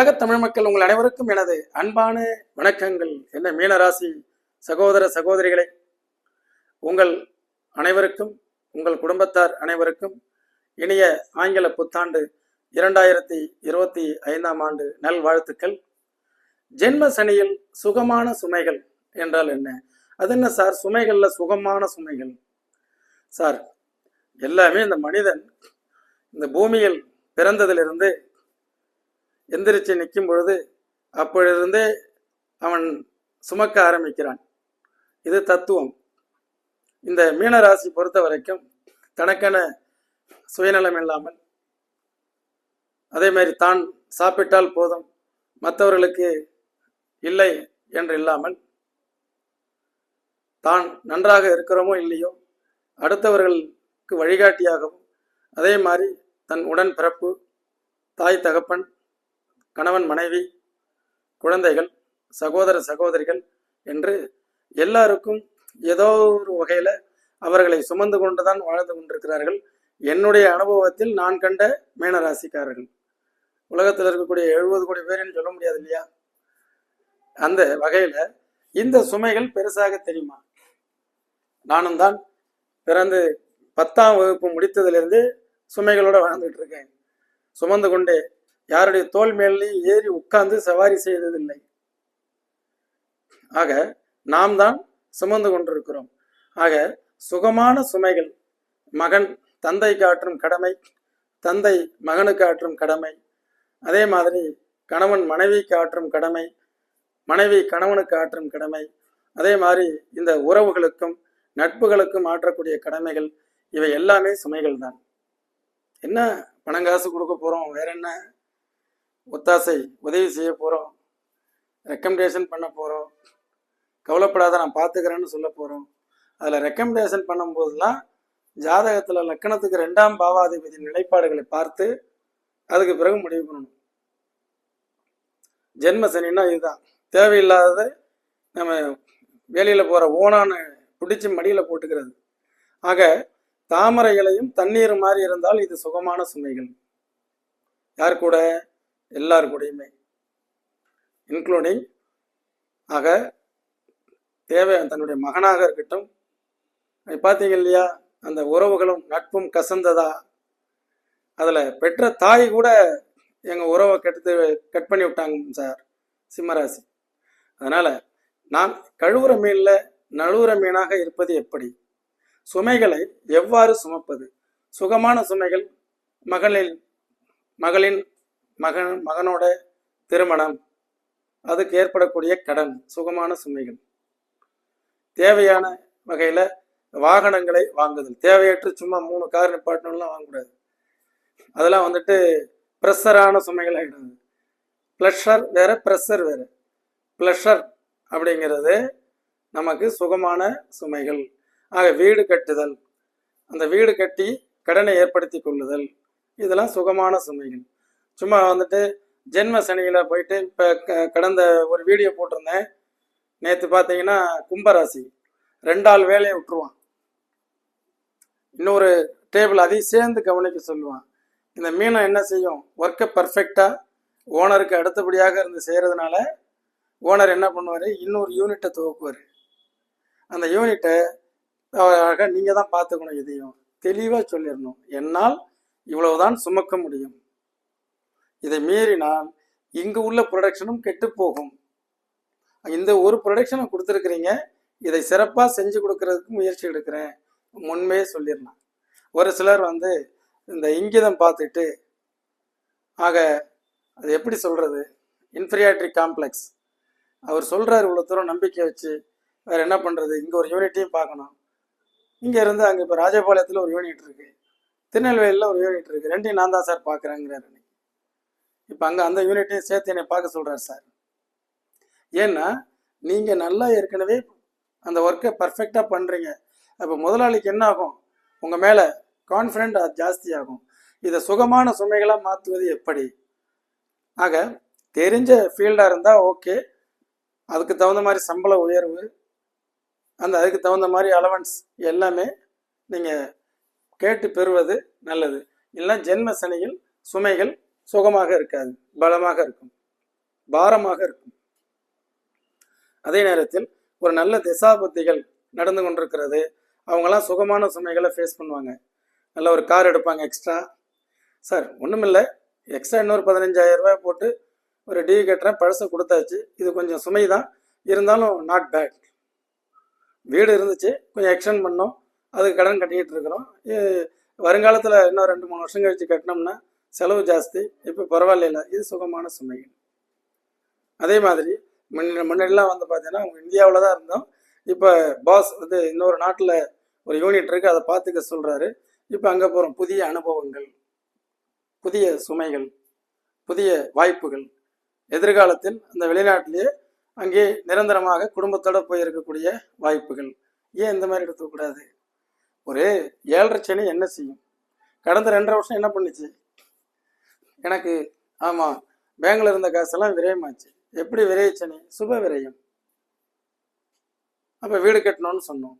உலக தமிழ் மக்கள் உங்கள் அனைவருக்கும் எனது அன்பான வணக்கங்கள். என்ன மீனராசி சகோதர சகோதரிகளை உங்கள் அனைவருக்கும் உங்கள் குடும்பத்தார் அனைவருக்கும் இனிய ஆங்கில புத்தாண்டு இரண்டாயிரத்தி இருபத்தி ஐந்தாம் ஆண்டு நல்வாழ்த்துக்கள். ஜென்ம சனியில் சுகமான சுமைகள் என்றால் என்ன? அது என்ன சார்? சுமைகள்ல சுகமான சுமைகள். சார் எல்லாமே இந்த மனிதன் இந்த பூமியில் பிறந்ததிலிருந்து எந்திரிச்சு நிற்கும் பொழுது அப்பொழுதிருந்தே அவன் சுமக்க ஆரம்பிக்கிறான். இது தத்துவம். இந்த மீனராசி பொறுத்த வரைக்கும் தனக்கென சுயநலம் இல்லாமல் அதே மாதிரி தான் சாப்பிட்டால் போதும் மற்றவர்களுக்கு இல்லை என்று இல்லாமல் தான் நன்றாக இருக்கிறோமோ இல்லையோ அடுத்தவர்களுக்கு வழிகாட்டியாகவும் அதே மாதிரி தன் உடன் பிறப்பு தாய் தகப்பன் கணவன் மனைவி குழந்தைகள் சகோதர சகோதரிகள் என்று எல்லாருக்கும் ஏதோ ஒரு வகையில் அவர்களை சுமந்து கொண்டுதான் வாழ்ந்து கொண்டிருக்கிறார்கள். என்னுடைய அனுபவத்தில் நான் கண்ட மீனராசிக்காரர்கள். உலகத்தில் இருக்கக்கூடிய எழுபது கோடி பேருன்னு சொல்ல முடியாது இல்லையா? அந்த வகையில் இந்த சுமைகள் பெருசாக தெரியுமா? நானும் தான் பிறந்து பத்தாம் வகுப்பு முடித்ததிலிருந்து சுமைகளோடு வாழ்ந்துட்டு இருக்கேன். சுமந்து கொண்டே யாருடைய தோல் மேலேயும் ஏறி உட்கார்ந்து சவாரி செய்ததில்லை. ஆக நாம் தான் சுமந்து கொண்டிருக்கிறோம். ஆக சுகமான சுமைகள் மகன் தந்தைக்கு ஆற்றும் கடமை தந்தை மகனுக்கு ஆற்றும் கடமை அதே மாதிரி கணவன் மனைவிக்கு ஆற்றும் கடமை மனைவி கணவனுக்கு ஆற்றும் கடமை அதே மாதிரி இந்த உறவுகளுக்கும் நட்புகளுக்கும் ஆற்றக்கூடிய கடமைகள் இவை எல்லாமே சுமைகள் தான் என்ன பணங்காசு கொடுக்க போறோம் வேற என்ன? ஒத்தாசை உதவி செய்ய போகிறோம் ரெக்கமெண்டேஷன் பண்ண போகிறோம் கவலைப்படாத நான் பார்த்துக்கிறேன்னு சொல்ல போகிறோம் அதில் ரெக்கமெண்டேஷன் பண்ணும்போதெல்லாம் ஜாதகத்தில் லக்கணத்துக்கு ரெண்டாம் பாவாதிபதி நிலைப்பாடுகளை பார்த்து அதுக்கு பிறகு முடிவு பண்ணணும். ஜென்ம சனின்னா இதுதான். தேவையில்லாததை நம்ம வேலையில் போகிற ஓனான பிடிச்சி மடியில் போட்டுக்கிறது. ஆக தாமரைகளையும் தண்ணீர் மாதிரி இருந்தால் இது சுகமான சுமைகள். யார் கூட? எல்லார் கூடயுமே இன்க்ளூடிங் ஆக தேவை தன்னுடைய மகனாக இருக்கட்டும். பார்த்தீங்க இல்லையா அந்த உறவுகளும் நட்பும் கசந்ததா? அதில் பெற்ற தாய் கூட எங்கள் உறவை கெடுத்து கட் பண்ணி விட்டாங்க சார் சிம்மராசி. அதனால் நான் கழுவுற மீனில் நழுவுற மீனாக இருப்பது எப்படி? சுமைகளை எவ்வாறு சுமப்பது? சுகமான சுமைகள் மகளின் மகளின் மகன் மகனோட திருமணம். அதுக்கு ஏற்படக்கூடிய கடன் சுகமான சுமைகள். தேவையான வகையில் வாகனங்களை வாங்குதல். தேவையற்று சும்மா மூணு கார் நிப்பாட்டணும்லாம் வாங்கக்கூடாது. அதெல்லாம் வந்துட்டு ப்ரெஷரான சுமைகள் ஆகிடுது ப்ளஷர் வேற ப்ரெஷர் வேற. ப்ளஷர் அப்படிங்கிறது நமக்கு சுகமான சுமைகள். ஆக வீடு கட்டுதல். அந்த வீடு கட்டி கடனை ஏற்படுத்தி கொள்ளுதல். இதெல்லாம் சுகமான சுமைகள். சும்மா வந்துட்டு ஜென்ம சனியில் போயிட்டு இப்போ கடந்த ஒரு வீடியோ போட்டிருந்தேன். நேற்று பார்த்தீங்கன்னா கும்பராசி. ரெண்டாள் வேலையை விட்டுருவான். இன்னொரு டேபிள் அதையும் சேர்ந்து கவனிக்க சொல்லுவான். இந்த மீனம் என்ன செய்யும்? ஒர்க்கை பர்ஃபெக்டாக ஓனருக்கு அடுத்தபடியாக இருந்து செய்கிறதுனால ஓனர் என்ன பண்ணுவார்? இன்னொரு யூனிட்டை துவக்குவார். அந்த யூனிட்டை அழகாக நீங்கள் தான் பார்த்துக்கணும் இதையும் தெளிவாக சொல்லிடணும். என்னால் இவ்வளவுதான் சுமக்க முடியும். இதை மீறினால் இங்கு உள்ள ப்ரொடக்ஷனும் கெட்டு போகும். இந்த ஒரு ப்ரொடக்ஷனை கொடுத்துருக்குறீங்க. இதை சிறப்பாக செஞ்சு கொடுக்கறதுக்கு முயற்சி எடுக்கிறேன். முன்பே சொல்லிடலாம். ஒரு சிலர் வந்து இந்த இங்கிதம் பார்த்துட்டு ஆக அது எப்படி சொல்கிறது இன்ஃபீரியாரிட்டி காம்ப்ளெக்ஸ் அவர் சொல்கிறார் இவ்வளோ தூரம் நம்பிக்கை வச்சு வேறு என்ன பண்ணுறது இங்கே ஒரு யூனிட்டையும் பார்க்கணும். இங்கே இருந்து அங்கே இப்போ ராஜபாளையத்தில் ஒரு யூனிட் இருக்குது திருநெல்வேலியில் ஒரு யூனிட் இருக்குது ரெண்டையும் நான் தான் சார் பார்க்குறேங்கிறாரு. இப்போ அங்கே அந்த யூனிட்டையும் சேர்த்து என்னை பார்க்க சொல்கிறார் சார் ஏன்னா நீங்கள் நல்லா ஏற்கனவே அந்த ஒர்க்கை பர்ஃபெக்டாக பண்ணுறீங்க அப்போ முதலாளிக்கு என்ன ஆகும்? உங்கள் மேலே கான்ஃபிடென்ட் அது ஜாஸ்தியாகும். இதை சுகமான சுமைகளாக மாற்றுவது எப்படி? ஆக தெரிஞ்ச ஃபீல்டாக இருந்தால் ஓகே அதுக்கு தகுந்த மாதிரி சம்பள உயர்வு அந்த அதுக்கு தகுந்த மாதிரி அலவன்ஸ் எல்லாமே நீங்கள் கேட்டு பெறுவது நல்லது. இல்லைன்னா ஜென்ம சனியில் சுமைகள் சுகமாக இருக்காது பலமாக இருக்கும் பாரமாக இருக்கும். அதே நேரத்தில் ஒரு நல்ல திசாபுத்திகள் நடந்து கொண்டிருக்கிறது. அவங்கெல்லாம் சுகமான சுமைகளை ஃபேஸ் பண்ணுவாங்க. நல்ல ஒரு கார் எடுப்பாங்க எக்ஸ்ட்ரா சார் ஒன்றுமில்லை எக்ஸ்ட்ரா இன்னொரு பதினஞ்சாயிரம் ரூபாய் போட்டு ஒரு டிவி கட்டுறேன் பழசை கொடுத்தாச்சு. இது கொஞ்சம் சுமை தான். இருந்தாலும் நாட் பேட் வீடு இருந்துச்சு கொஞ்சம் எக்ஸ்டெண்ட் பண்ணோம். அதுக்கு கடன் கட்டிக்கிட்டு இருக்கிறோம். வருங்காலத்தில் இன்னும் ரெண்டு மூணு வருஷம் கழிச்சு கட்டினோம்னா செலவு ஜாஸ்தி இப்போ பரவாயில்ல இது சுகமான சுமைகள். அதே மாதிரி முன்ன முன்னாடிலாம் வந்து பார்த்தீங்கன்னா அவங்க இந்தியாவில் தான் இருந்தோம். இப்போ பாஸ் வந்து இன்னொரு நாட்டில் ஒரு யூனிட் இருக்குது அதை பார்த்துக்க சொல்கிறாரு இப்போ அங்கே போகிறோம் புதிய அனுபவங்கள் புதிய சுமைகள் புதிய வாய்ப்புகள். எதிர்காலத்தில் அந்த வெளிநாட்டிலேயே அங்கே நிரந்தரமாக குடும்பத்தோடு போய் இருக்கக்கூடிய வாய்ப்புகள். ஏன் இந்த மாதிரி எடுத்துக்கூடாது ஒரு ஏழரை சனி என்ன செய்யும்? கடந்த ரெண்டரை வருஷம் என்ன பண்ணுச்சு? எனக்கு ஆமாம் பேங்க்ல இருந்த காசெல்லாம் விரயமாச்சு. எப்படி விரையச்சனி? சுப விரயம். அப்போ வீடு கட்டணும்னு சொன்னோம்.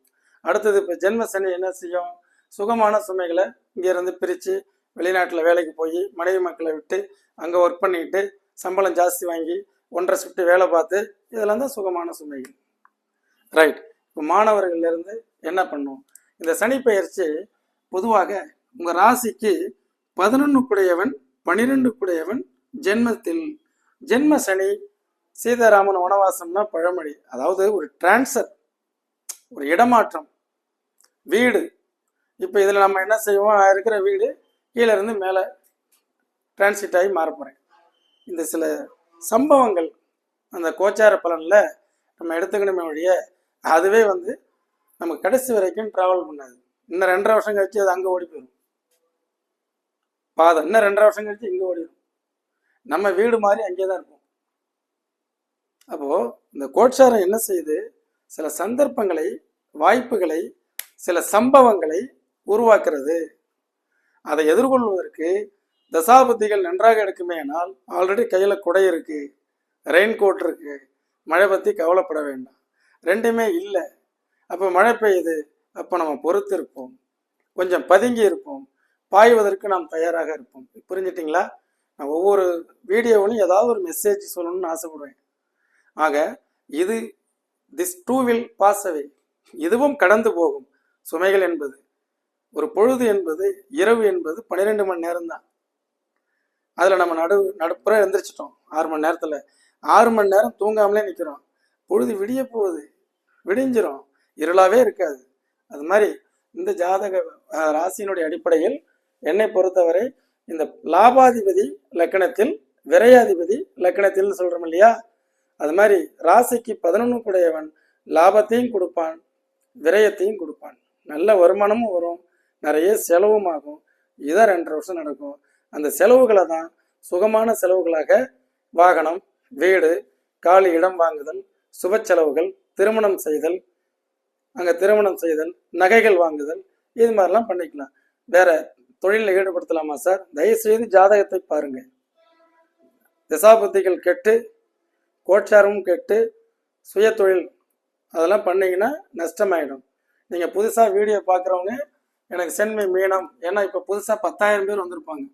அடுத்தது இப்போ ஜென்ம சனி என்ன செய்யும்? சுகமான சுமைகளை இங்கேருந்து பிரித்து வெளிநாட்டில் வேலைக்கு போய் மனைவி மக்களை விட்டு அங்கே ஒர்க் பண்ணிட்டு சம்பளம் ஜாஸ்தி வாங்கி ஒன்றரை ஷிஃப்ட்டு வேலை பார்த்து இதெல்லாம் தான் சுகமான சுமைகள். ரைட் இப்போ மாணவர்கள்லேருந்து என்ன பண்ணும்? இந்த சனி பயிற்சி பொதுவாக உங்கள் ராசிக்கு பதினொன்று குடையவன் பன்னிரெண்டு குடையவன் ஜென்மத்தில் ஜென்ம சனி சீதாராமன் வனவாசம்னா பழமொழி. அதாவது ஒரு டிரான்ஸ்ஃபர் ஒரு இடமாற்றம். வீடு. இப்போ இதில் நம்ம என்ன செய்வோம்? நான் இருக்கிற வீடு கீழே இருந்து மேலே டிரான்சிட் ஆகி மாறப்போகிறேன் இந்த சில சம்பவங்கள் அந்த கோச்சார பலனில் நம்ம எடுத்துக்கணுமே ஒழிய அதுவே வந்து நம்ம கடைசி வரைக்கும் ட்ராவல் பண்ணாது. இன்னும் ரெண்டரை வருஷம் கழிச்சு அது அங்கே ஓடி போயிடும் பாதம் இன்னும் ரெண்டரை வருஷம் கழிச்சு இங்கே ஓடிடும் நம்ம வீடு மாதிரி அங்கே தான் இருப்போம். அப்போது இந்த கோட்சாரம் என்ன செய்யுது? சில சந்தர்ப்பங்களை வாய்ப்புகளை சில சம்பவங்களை உருவாக்குறது. அதை எதிர்கொள்வதற்கு தசாபுத்திகள் நன்றாக எடுக்குமேனால் ஆல்ரெடி கையில் குடை இருக்கு. ரெயின் கோட் இருக்கு. மழை பற்றி கவலைப்பட வேண்டாம். ரெண்டுமே இல்லை. அப்போ மழை பெய்யுது. அப்போ நம்ம பொறுத்து இருப்போம் கொஞ்சம் பதுங்கி இருப்போம். பாய்வதற்கு நாம் தயாராக இருப்போம். புரிஞ்சிட்டிங்களா? நான் ஒவ்வொரு வீடியோவிலும் ஏதாவது ஒரு மெசேஜ் சொல்லணும்னு ஆசைப்படுவேன். ஆக இது this too will pass away இதுவும் கடந்து போகும். சுமைகள் என்பது ஒரு பொழுது என்பது இரவு என்பது பன்னிரெண்டு மணி நேரம் தான் அதில் நம்ம நடு நடுப்புற எழுந்திரிச்சிட்டோம். ஆறு மணி நேரத்தில். ஆறு மணி நேரம் தூங்காமலே நிற்கிறோம் பொழுது விடிய போகுது. விடிஞ்சிரும். இருளாவே இருக்காது. அது மாதிரி இந்த ஜாதக ராசியினுடைய அடிப்படையில் என்னை பொறுத்தவரை இந்த லாபாதிபதி லக்கணத்தில் விரையாதிபதி லக்கணத்தில் சொல்றோம் இல்லையா? அது மாதிரி ராசிக்கு பதினொன்று கூடையவன் லாபத்தையும் கொடுப்பான் விரயத்தையும் கொடுப்பான். நல்ல வருமானமும் வரும் நிறைய செலவும் ஆகும். இதான் ரெண்டரை வருஷம் நடக்கும். அந்த செலவுகளை தான் சுகமான செலவுகளாக வாகனம் வீடு காலி இடம் வாங்குதல் சுப செலவுகள் திருமணம் செய்தல் அங்கே திருமணம் செய்தல் நகைகள் வாங்குதல் இது மாதிரிலாம் பண்ணிக்கலாம். வேற தொழிலில் ஈடுபடுத்தலாமா சார் தயவுசெய்து ஜாதகத்தை பாருங்க. திசாபுத்திகள் கெட்டு கோச்சாரமும் கெட்டு சுய தொழில் அதெல்லாம் பண்ணீங்கன்னா நஷ்டமாயிடும். நீங்கள் புதுசாக வீடியோ பார்க்குறவங்க எனக்கு சென்மை மீனம். ஏன்னா இப்போ புதுசாக பத்தாயிரம் பேர் வந்திருப்பாங்க.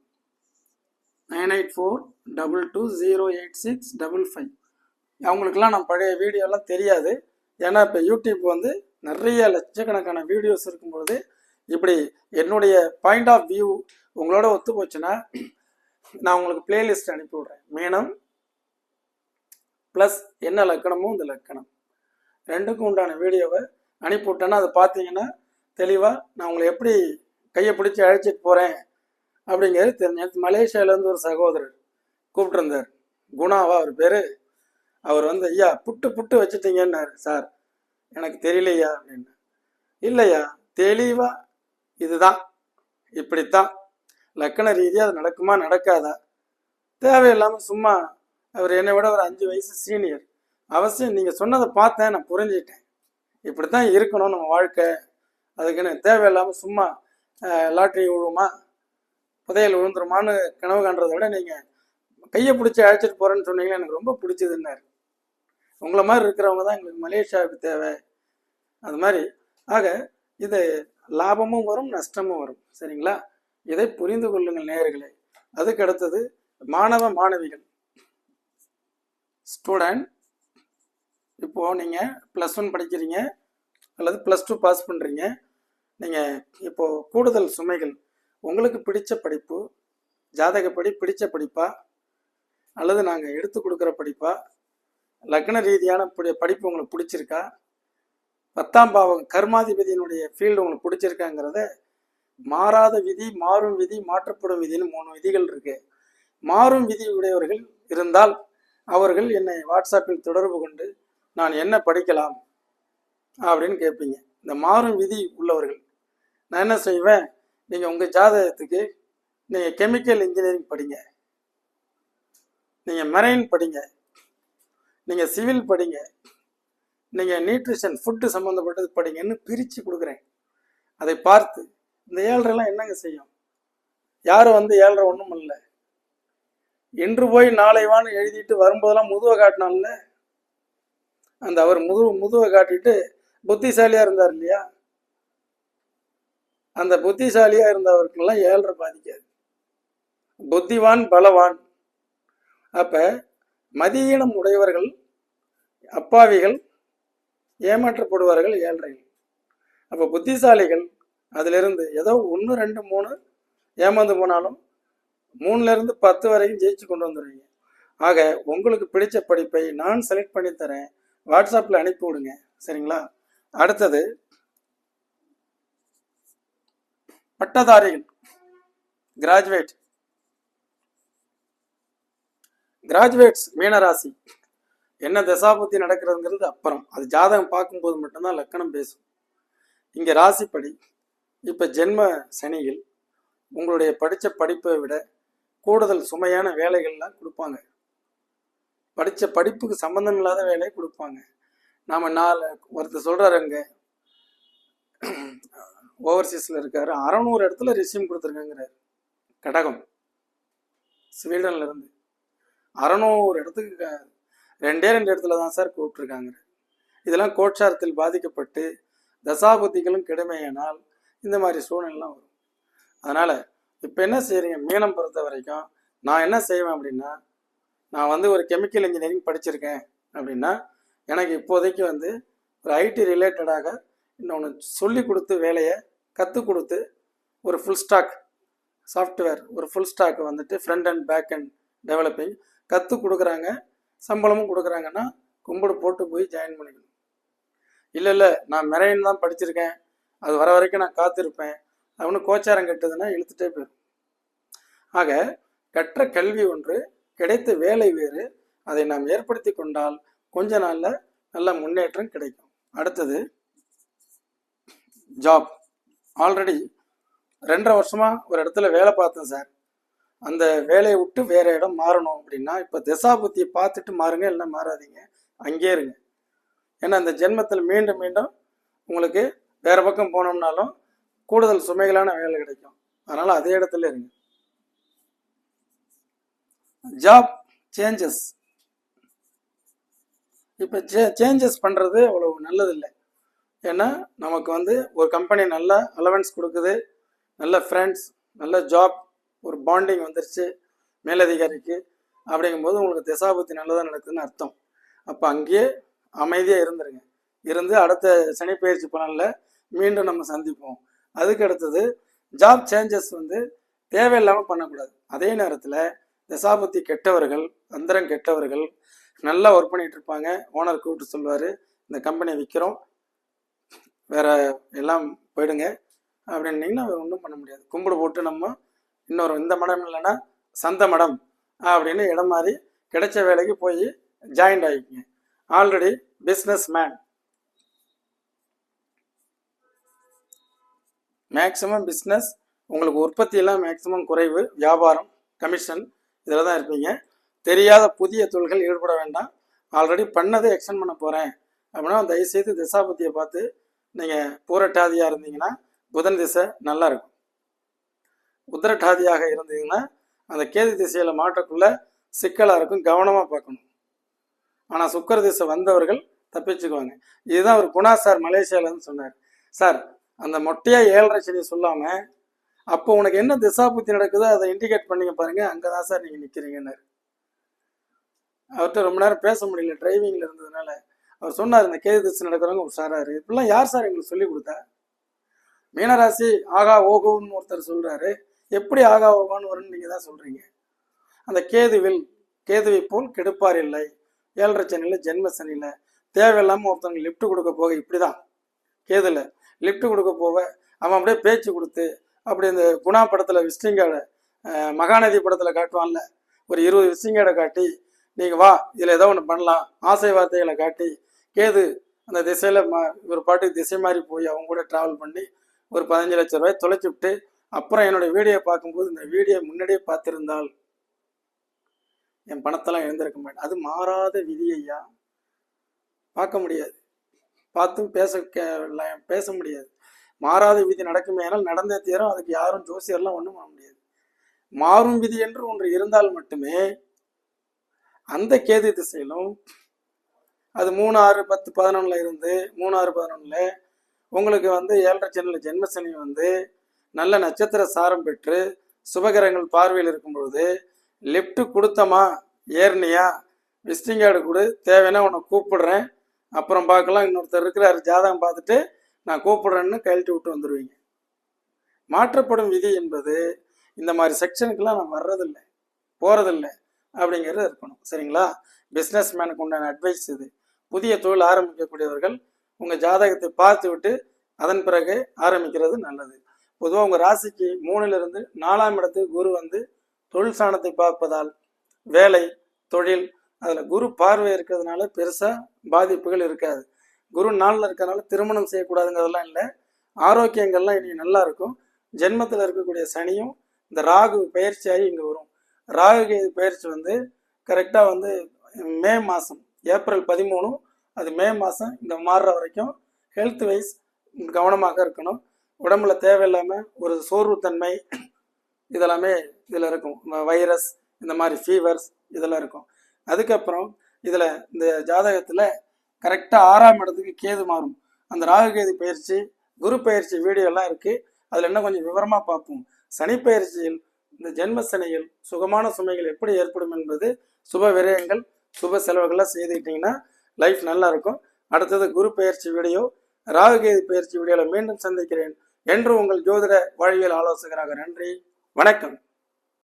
Nine eight four double two zero eight six double five. அவங்களுக்கெல்லாம் நம்ம பழைய வீடியோலாம் தெரியாது. ஏன்னா இப்போ யூடியூப் வந்து நிறைய லட்சக்கணக்கான வீடியோஸ் இருக்கும்பொழுது இப்படி என்னுடைய பாயிண்ட் ஆஃப் வியூ உங்களோட ஒத்து போச்சுன்னா நான் உங்களுக்கு பிளேலிஸ்ட் அனுப்பி விட்றேன். மேனம் ப்ளஸ் என்ன லக்கணமோ இந்த லக்கணம். ரெண்டுக்கும் உண்டான வீடியோவை அனுப்பி விட்டேன்னா அதை பார்த்தீங்கன்னா தெளிவாக நான் உங்களை எப்படி கையை பிடிச்சி அழைச்சிட்டு போகிறேன் அப்படிங்கிறது தெரிஞ்சு. மலேசியாவிலேருந்து ஒரு சகோதரர் கூப்பிட்டுருந்தார். குணாவா அவர் பேர். அவர் வந்து ஐயா புட்டு புட்டு வச்சுட்டீங்கன்னாரு. சார் எனக்கு தெரியலையா? அப்படின்னு. இல்லையா தெளிவாக இதுதான். இப்படித்தான். லக்கண ரீதியாக அது நடக்குமா நடக்காதா? தேவையில்லாமல் சும்மா அவர் என்னை விட ஒரு அஞ்சு வயசு சீனியர். அவசியம் நீங்கள் சொன்னதை பார்த்தேன் நான் புரிஞ்சுக்கிட்டேன். இப்படி தான் இருக்கணும் நம்ம வாழ்க்கை. அதுக்குன்னு தேவையில்லாமல் சும்மா லாட்ரி விழுமா புதையல் விழுந்துருமான்னு கனவு காண்றதை விட நீங்கள் கையை பிடிச்சி அழைச்சிட்டு போகிறேன்னு சொன்னீங்கன்னா எனக்கு ரொம்ப பிடிச்சதுன்னாரு. உங்களை மாதிரி இருக்கிறவங்க தான் எங்களுக்கு மலேசியாவுக்கு தேவை. அது மாதிரி. ஆக இது லாபமும் வரும் நஷ்டமும் வரும். சரிங்களா? இதை புரிந்து கொள்ளுங்கள் நேயர்களே. அதுக்கு அடுத்தது மாணவ மாணவிகள். ஸ்டூடெண்ட் இப்போது நீங்கள் ப்ளஸ் ஒன் படிக்கிறீங்க அல்லது ப்ளஸ் டூ பாஸ் பண்ணுறீங்க நீங்கள் இப்போது கூடுதல் சுமைகள். உங்களுக்கு பிடிச்ச படிப்பு ஜாதகப்படி பிடிச்ச படிப்பா? அல்லது நாங்கள் எடுத்து கொடுக்குற படிப்பா? லக்ன ரீதியான படி- படிப்பு உங்களுக்கு பிடிச்சிருக்கா? பத்தாம் பாவம் கர்மாதிபதியினுடைய ஃபீல்டு உங்களுக்கு பிடிச்சிருக்காங்கிறத மாறாத விதி மாறும் விதி மாற்றப்படும் விதின்னு மூணு விதிகள் இருக்கு. மாறும் விதி உடையவர்கள் இருந்தால் அவர்கள் என்னை வாட்ஸ்அப்பில் தொடர்பு கொண்டு நான் என்ன படிக்கலாம் அப்படின்னு கேட்பீங்க. இந்த மாறும் விதி உள்ளவர்கள் நான் என்ன செய்வேன்? நீங்கள் உங்கள் ஜாதகத்துக்கு நீங்கள் கெமிக்கல் இன்ஜினியரிங் படிங்க. நீங்கள் மெரைன் படிங்க. நீங்கள் சிவில் படிங்க. நீங்கள் நியூட்ரிஷன் ஃபுட்டு சம்மந்தப்பட்டது படிங்கன்னு பிரித்து கொடுக்குறேன். அதை பார்த்து இந்த ஏழ்ரைலாம் என்னங்க செய்யும்? யாரும் வந்து ஏழ்ரை ஒன்றும் இல்லை. இன்று போய் நாளை வான்னு எழுதிட்டு வரும்போதெல்லாம் முதுவை காட்டினான்ல? அந்த அவர் முது முதுவை காட்டிட்டு புத்திசாலியாக இருந்தார் இல்லையா? அந்த புத்திசாலியாக இருந்தவருக்கெல்லாம் ஏழ்ரை பாதிக்காது. புத்திவான் பலவான். அப்போ மதியீனம் உடையவர்கள் அப்பாவிகள் ஏமாற்றப்படுவார்கள் ஏழ்ரைகள் அப்போ புத்திசாலிகள் அதிலிருந்து ஏதோ ஒன்று ரெண்டு மூணு ஏமாந்து போனாலும் மூணுலேருந்து பத்து வரைக்கும் ஜெயிச்சு கொண்டு வந்துடுவீங்க ஆக உங்களுக்கு பிடிச்ச படிப்பை நான் செலக்ட் பண்ணி தரேன். வாட்ஸ்அப்பில் அனுப்பி விடுங்க. சரிங்களா? அடுத்தது பட்டதாரிகள். கிராஜுவேட் கிராஜுவேட்ஸ் மீனராசி. என்ன தசாபத்தி நடக்கிறதுங்கிறது அப்புறம். அது ஜாதகம் பார்க்கும்போது மட்டும்தான் லக்கணம் பேசும். இங்கே ராசிப்படி இப்போ ஜென்ம சனியில் உங்களுடைய படித்த படிப்பை விட கூடுதல் சுமையான வேலைகள்லாம் கொடுப்பாங்க. படித்த படிப்புக்கு சம்மந்தம் இல்லாத வேலையை கொடுப்பாங்க. நாம் நாலு ஒருத்தர் சொல்கிறாருங்க ஓவர்சீஸில் இருக்கார். அறநூறு இடத்துல ரிசியூம் கொடுத்துருக்கேங்கிறார். கடகம். ஸ்வீடன்லேருந்து அறநூறு இடத்துக்கு க- ரெண்டே ரெண்டு இடத்துல தான் சார் கூப்பிட்ருக்காங்க இதெல்லாம் கோட்சாரத்தில் பாதிக்கப்பட்டு தசாபுத்திகளும் கெடுமையானால் இந்த மாதிரி சூழ்நிலைலாம் வரும். அதனால் இப்போ என்ன செய்கிறீங்க மீனம் பொறுத்த வரைக்கும் நான் என்ன செய்வேன் அப்படின்னா நான் வந்து ஒரு கெமிக்கல் இன்ஜினியரிங் படிச்சிருக்கேன் அப்படின்னா எனக்கு இப்போதைக்கு வந்து ஒரு ஐடி ரிலேட்டடாக இன்னொன்று சொல்லி கொடுத்து வேலையை கற்றுக் கொடுத்து ஒரு ஃபுல் ஸ்டாக் சாஃப்ட்வேர் ஒரு ஃபுல் ஸ்டாக் வந்துட்டு front and back and developing கற்றுக் கொடுக்குறாங்க. சம்பளமும் கொடுக்குறாங்கன்னா கும்பிடு போட்டு போய் ஜாயின் பண்ணிக்கணும். இல்லை இல்லை நான் மெரைன் தான் படிச்சிருக்கேன். அது வர வரைக்கும் நான் காத்திருப்பேன். அவனு கோச்சாரம் கெட்டதுன்னா இழுத்துட்டே போயிடும். ஆக கற்ற கல்வி ஒன்று கிடைத்த வேலை வேறு. அதை நாம் ஏற்படுத்தி கொண்டால் கொஞ்ச நாளில் நல்ல முன்னேற்றம் கிடைக்கும். அடுத்தது ஜாப் ஆல்ரெடி ரெண்டரை வருஷமாக ஒரு இடத்துல வேலை பார்த்தேன் சார். அந்த வேலையை விட்டு வேற இடம் மாறணும் அப்படின்னா இப்போ திசாபுத்தியை பார்த்துட்டு மாறுங்க இல்லைன்னா மாறாதீங்க. அங்கேயே இருங்க. ஏன்னா அந்த ஜென்மத்தில் மீண்டும் மீண்டும் உங்களுக்கு வேற பக்கம் போனோம்னாலும் கூடுதல் சுமைகளான வேலை கிடைக்கும். அதனால அதே இடத்துல இருங்க. ஜாப் சேஞ்சஸ் இப்போ சே சேஞ்சஸ் பண்ணுறது அவ்வளோ நல்லதில்லை. ஏன்னா நமக்கு வந்து ஒரு கம்பெனி நல்ல அலவன்ஸ் கொடுக்குது நல்ல ஃப்ரெண்ட்ஸ் நல்ல ஜாப் ஒரு பாண்டிங் வந்துருச்சு மேலதிகாரிக்கு. அப்படிங்கும்போது உங்களுக்கு திசாபுத்தி நல்லதாக நடக்குதுன்னு அர்த்தம். அப்போ அங்கேயே அமைதியாக இருந்துருங்க. இருந்து அடுத்த சனி பயிற்சி பலனில் மீண்டும் நம்ம சந்திப்போம். அதுக்கு அடுத்தது ஜாப் சேஞ்சஸ் வந்து தேவையில்லாமல் பண்ணக்கூடாது. அதே நேரத்தில் திசாபுத்தி கெட்டவர்கள் அந்தரம் கெட்டவர்கள் நல்லா ஒர்க் பண்ணிட்டு இருப்பாங்க. ஓனர் கூப்பிட்டு சொல்லுவார் இந்த கம்பெனியை விற்கிறோம் வேற எல்லாம் போயிடுங்க. அப்படின்னீங்கன்னா ஒன்றும் பண்ண முடியாது. கும்பிடு போட்டு நம்ம இன்னொரு இந்த மடம் இல்லைன்னா சந்த மடம் அப்படின்னு இடம் மாறி கிடைச்ச வேலைக்கு போய் ஜாயின்ட் ஆகிக்குங்க already businessman maximum business உங்களுக்கு உற்பத்தியெல்லாம் மேக்ஸிமம் குறைவு வியாபாரம் கமிஷன் இதில் தான் இருப்பீங்க. தெரியாத புதிய தொழில்கள் ஈடுபட வேண்டாம். ஆல்ரெடி பண்ணதை எக்ஸ்டெண்ட் பண்ண போகிறேன் அப்படின்னா தயவுசெய்து திசாபுத்தியை பார்த்து நீங்கள் பூரட்டாதியாக இருந்தீங்கன்னா புதன் திசை நல்லாயிருக்கும் உத்திரட்டாதியாக இருந்தீங்கன்னா அந்த கேது திசையில் மாற்றக்குள்ள சிக்கலாக இருக்கும் கவனமாக பார்க்கணும். ஆனால் சுக்கர திசை வந்தவர்கள் தப்பிச்சுக்குவாங்க. இதுதான் ஒரு குணா சார் மலேசியாவிலேருந்து சொன்னார். சார் அந்த மொட்டையா ஏழரை சனி சொல்லாமல் அப்போ உனக்கு என்ன திசாபுத்தி நடக்குதோ அதை இண்டிகேட் பண்ணிங்க பாருங்க அங்கே தான் சார் நீங்கள் நிற்கிறீங்கன்னாரு அவர்கிட்ட ரொம்ப நேரம் பேச முடியல டிரைவிங்ல இருந்ததுனால. அவர் சொன்னார் இந்த கேது திசை நடக்கிறவங்க உஷாராரு. இப்படிலாம் யார் சார் எங்களுக்கு சொல்லி கொடுத்தா? மீனராசி ஆகா ஓகோன்னு ஒருத்தர் சொல்றாரு. எப்படி ஆகா ஓகான்னு வரும்னு நீங்கள் தான் சொல்கிறீங்க அந்த கேதுவில் கேதுவை போல் கெடுப்பார் இல்லை. ஏழரை சனியில் ஜென்ம சனியில். தேவையில்லாமல் ஒருத்தவங்க லிஃப்ட் கொடுக்க போக இப்படிதான். கேதுல லிஃப்ட் கொடுக்க போக அவன் அப்படியே பேச்சு கொடுத்து அப்படி இந்த குணா படத்தில் விஸ்டிங்காட மகாநதி படத்தில் காட்டுவான்ல. ஒரு இருபது விஸ்டிங்காடை காட்டி நீங்கள் வா இதில் ஏதோ ஒன்று பண்ணலாம். ஆசை வார்த்தைகளை காட்டி கேது அந்த திசையில் ம ஒரு பாட்டுக்கு திசை மாதிரி போய் அவங்க கூட ட்ராவல் பண்ணி ஒரு பதினஞ்சு லட்சம் ரூபாய் தொலைச்சி விட்டு அப்புறம் என்னோட வீடியோ பார்க்கும்போது இந்த வீடியோ முன்னாடியே பார்த்திருந்தால் என் பணத்தெல்லாம் எழுந்திருக்க மாட்டேன். அது மாறாத விதி ஐயா. பார்க்க முடியாது. பார்த்தும் பேச கே- பேச முடியாது. மாறாத விதி நடக்குமே ஆனால் நடந்தே தீரம். அதுக்கு யாரும் ஜோசியர்லாம் ஒன்றும் பண்ண முடியாது. மாறும் விதி என்று ஒன்று இருந்தால் மட்டுமே அந்த கேது திசையிலும் அது மூணு ஆறு பத்து பதினொன்றில் இருந்து மூணு ஆறு பதினொன்றில் உங்களுக்கு வந்து ஏழரை சனியில் ஜென்மசனி வந்து நல்ல நட்சத்திர சாரம் பெற்று சுபகிரகங்கள் பார்வையில் இருக்கும் பொழுது லிஃப்ட் கொடுத்தமா ஏர்னியா விசிட்டிங் கார்டு கொடு தேவைன்னா உன்னை கூப்பிடுறேன். அப்புறம் பார்க்கலாம் இன்னொருத்தர் இருக்கிறாரு ஜாதகம் பார்த்துட்டு நான் கூப்பிடுறேன்னு கழட்டி விட்டு வந்துடுவீங்க மாற்றப்படும் விதி என்பது இந்த மாதிரி செக்ஷனுக்கெல்லாம் நான் வர்றதில்லை போகிறதில்லை அப்படிங்கிறது இருக்கணும் சரிங்களா? பிஸ்னஸ் மேனுக்கு உண்டான அட்வைஸ் இது. புதிய தொழில் ஆரம்பிக்கக்கூடியவர்கள் உங்கள் ஜாதகத்தை பார்த்து விட்டு அதன் பிறகு ஆரம்பிக்கிறது நல்லது. பொதுவாக உங்கள் ராசிக்கு மூணிலிருந்து நாலாம் இடத்துக்கு குரு வந்து தொழில் ஸ்தானத்தை பார்ப்பதால் வேலை தொழில் அதில் குரு பார்வை இருக்கிறதுனால பெருசாக பாதிப்புகள் இருக்காது. குரு நாளில் இருக்கிறதுனால திருமணம் செய்யக்கூடாதுங்கிறதெல்லாம் இல்லை. ஆரோக்கியங்கள்லாம் இனி நல்லா இருக்கும். ஜென்மத்தில் இருக்கக்கூடிய சனியும் இந்த ராகு பயிற்சியாகி இங்கே வரும். ராகு கேது பயிற்சி வந்து கரெக்டாக வந்து மே மாதம் ஏப்ரல் பதிமூணும் அது மே மாதம் இந்த மாறுற வரைக்கும் ஹெல்த் வைஸ் கவனமாக இருக்கணும். உடம்புல தேவையில்லாமல் ஒரு சோர்வுத்தன்மை இதெல்லாமே இதில் இருக்கும். வைரஸ் இந்த மாதிரி ஃபீவர்ஸ் இதெல்லாம் இருக்கும். அதுக்கப்புறம் இதில் இந்த ஜாதகத்தில் கரெக்டாக ஆறாம் இடத்துக்கு கேது மாறும். அந்த ராகு கேது பயிற்சி குரு பயிற்சி வீடியோலாம் இருக்குது அதில் இன்னும் கொஞ்சம் விவரமாக பார்ப்போம். சனி பயிற்சியில் இந்த ஜென்ம சனியில் சுகமான சுமைகள் எப்படி ஏற்படும் என்பது சுப விரயங்கள் சுப செலவுகள்லாம் செய்துக்கிட்டிங்கன்னா லைஃப் நல்லா இருக்கும். அடுத்தது குரு பயிற்சி வீடியோ ராகுகேது பயிற்சி வீடியோவில் மீண்டும் சந்திக்கிறேன். என்று உங்கள் ஜோதிட வாழ்வியல் ஆலோசகராக நன்றி. வணக்கம்.